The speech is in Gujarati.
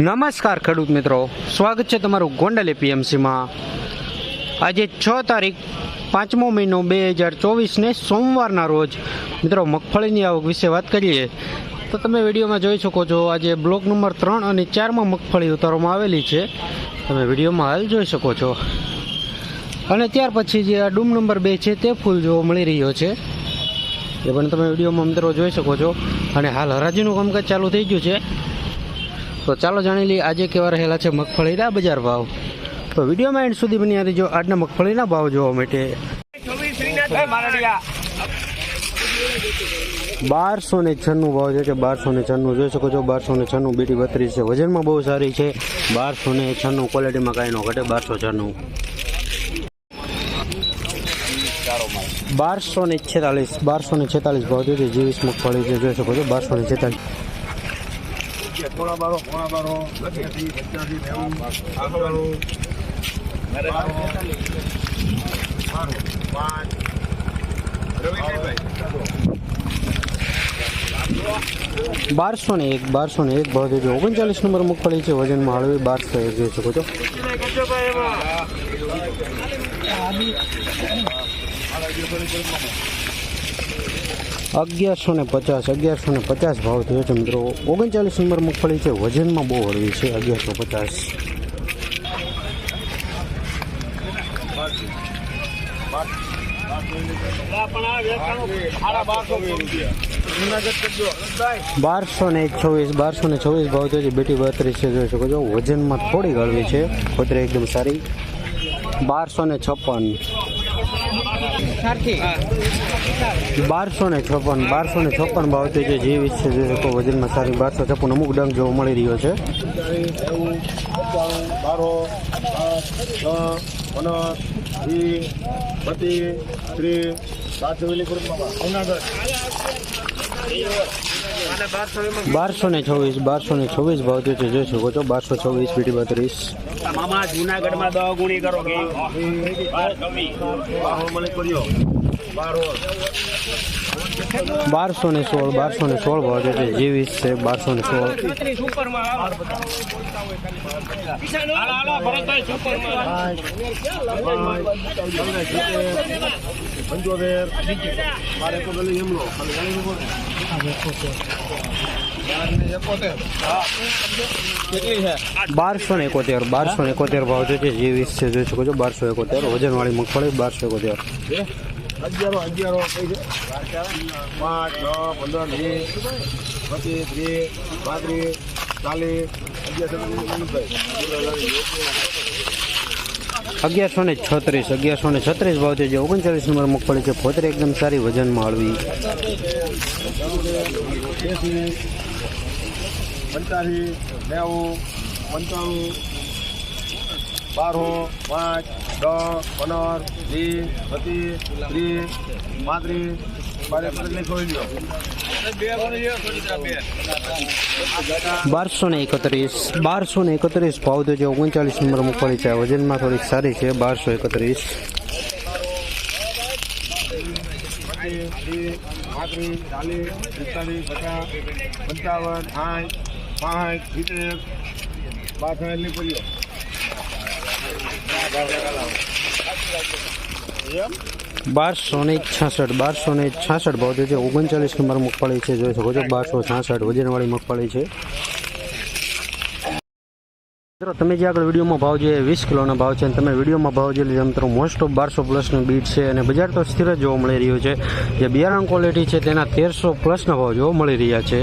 નમસ્કાર ખેડૂત મિત્રો. સ્વાગત છે તમારું ગોંડલ એપીએમસીમાં આજે છ તારીખ, પાંચમો મહિનો બે હજાર ચોવીસને સોમવારના રોજ. મિત્રો, મગફળીની આવક વિશે વાત કરીએ. તો તમે વિડીયોમાં જોઈ શકો છો, આજે બ્લોક નંબર ત્રણ અને ચારમાં મગફળી ઉતારવામાં આવેલી છે. તમે વિડીયોમાં હાલ જોઈ શકો છો. અને ત્યાર પછી જે આ ડૂમ નંબર બે છે, તે ફૂલ જોવા મળી રહ્યો છે. એ પણ તમે વિડીયોમાં મિત્રો જોઈ શકો છો. અને હાલ હરાજીનું કામકાજ ચાલુ થઈ ગયું છે. તો ચાલો જાણી લઈએ આજે કેવા રહેલા છે મગફળીના બજાર ભાવ. તો વિડીયોમાં એન્ડ સુધી બની રહીજો. આજના મગફળીના ભાવ જોવા માટે. બારસો ને છન્નું ભાવ છે કે બારસો ને છન્નું? જોઈ શકો છો, બારસો ને છન્નું બીટી બત્રીસ છે. વજનમાં બહુ સારી છે. બારસો ને છન્નું ક્વોલિટીમાં કાંઈ ન ઘટે. બારસો છન્નું. બારસો ને છેતાલીસ. બારસો ને છેતાલીસ ભાવ છે જીવીસ મગફળી છે. જોઈ શકો છો, બારસો ને છેતાલીસ. પોણા બારો પોણા બારો એસી પચાસી નેવું અઠાણું પાંચ બારસો ને એક, બારસો ને એક ભાવ છે ઓગણચાલીસ નંબર મગફળી છે. વજનમાં હળવી બારસો એક, જોઈ શકો છો. અગિયારસો ને પચાસ, અગિયારસો ને પચાસ ભાવ થયો છે મિત્રો. ઓગણચાલીસ નંબર મગફળી છે. વજનમાં બહુ હળવી છે. અગિયારસો પચાસ. બારસો ને છવ્વીસ બારસો ને છવ્વીસ ભાવ થયો છે. બેટી બત્રીસ છે. જોઈ શકો છો. વજનમાં થોડી હળવી છે. પોતરે એકદમ સારી. બારસો ને છપ્પન. બારસો ને છપ્પન બારસો ને છપ્પન ભાવ છે જે વીસ છે જે લોકો વજનમાં સારી બારસો છપ્પન અમુક ડંગ જોવા મળી રહ્યો છે બારો જુનાગઢ બારસો ને છવ્વીસ બારસો ને છવ્વીસ ભાવ થયો જોઈ શકો છો બારસો છવ્વીસ પીટી બત્રીસ મામા જુનાગઢમાં દવા ગુણી કરો કે બારસો ને સોળ બારસો ને સોળ ભાવ છે. જેવીસ છે બારસો ને સોળ. પંચોતેર. બારસો ને એકોતેર બારસો ને એકોતેર ભાવ છે. જે વીસ છે. જોઈ શકો છો, બારસો એકોતેર, વજનવાળી મગફળી બારસો એકોતેર. અગિયારો અગિયારો કઈ છે. પાંચ છ પંદર વીસ પચીસ ત્રીસ પાંત્રીસ ચાલીસ અગિયારસો ને છત્રીસ. અગિયારસો ને છત્રીસ ભાવ છે જે ઓગણચાલીસ નંબર મગફળી છે પોતરે એકદમ સારી વજનમાં હળવી પંચાસી નેવું પંચાણું બારો પાંચ દસ પંદર વીસ પચીસ ત્રીસ પાંત્રીસ બારસો ને એકત્રીસ બારસો ને એકત્રીસ ભાવ તો જે ઓગણચાલીસ નંબર મૂકવાની છે વજનમાં થોડીક સારી છે બારસો એકત્રીસ. પાંત્રીસ ચાલીસ પિસ્તાલીસ પચાસ પંચાવન સાઠ પાંચ સિત્તેર બાસઠની પડીઓ બારસો ને છાસઠ, બારસો ને છાસઠ ભાવ જે છે ઓગણચાલીસ નંબર મગફળી છે. જોઈ શકો છો, બારસો છાસઠ વજનવાળી મગફળી છે. મિત્રો, તમે જે આગળ વિડીયોમાં ભાવ જે વીસ કિલોના ભાવ છે. અને તમે વિડીયોમાં ભાવ જે લીધા મિત્રો, મોસ્ટ ઓફ બારસો પ્લસનું બીટ છે. અને બજાર તો સ્થિર જ જોવા મળી રહ્યું છે. જે બિયારણ ક્વોલિટી છે, તેના તેરસો પ્લસના ભાવ જોવા મળી રહ્યા છે.